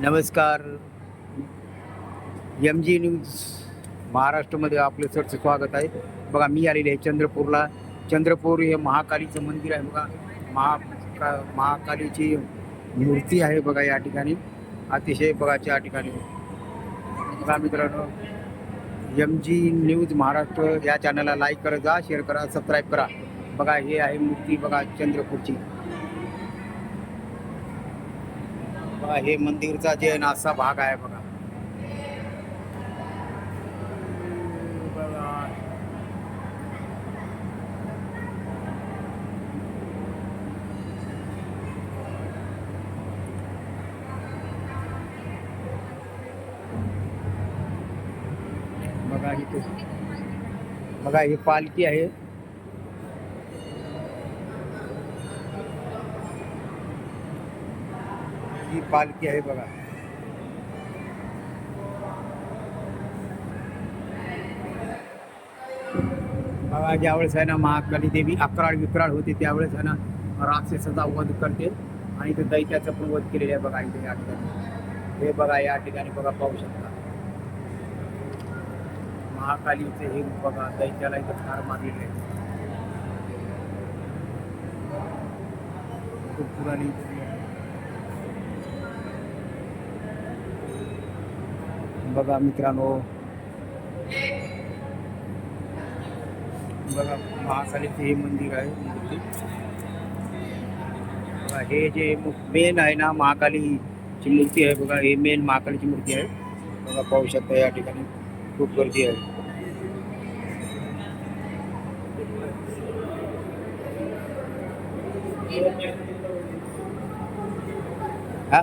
नमस्कार. M G news महाराष्ट्रामध्ये आपलं सरचं स्वागत आहे. बघा मी आलेले आहे चंद्रपूरला. चंद्रपूर हे महाकालीचं मंदिर आहे. बघा महा का महाकालीची मूर्ती आहे बघा या ठिकाणी. अतिशय बघायच्या या ठिकाणी. बघा मित्रांनो एम जी न्यूज महाराष्ट्र या चॅनलला लाईक करत जा शेअर करा सबस्क्राईब करा. बघा हे आहे मूर्ती बघा चंद्रपूरची. बघा हे मंदिरचा जे असा भाग आहे बघा. बघा ही पालखी आहे. ही पालखी आहे बघा. बघा ज्यावेळेस आहे ना महाकाली देवी अकराळ विक्राळ होते त्यावेळेस आहे ना राक्षसाचा वध करते आणि ते दैत्याचा पण वध केलेला आहे बघा इथे या ठिकाणी. हे बघा या ठिकाणी बघा पाहू शकता. महाकालीचे हे बघा दैत्याला इथं ठार मारलेले आहे. खूप पुराणी बघा मित्रांनो. बघा हे मंदिर आहे मूर्ती हे जे मेन आहे ना, महाकालीची मूर्ती आहे, बघा, हे मेन महाकालीची मूर्ती आहे. बघा, पाहू शकता या ठिकाणी. खूप गर्दी आहे. हा?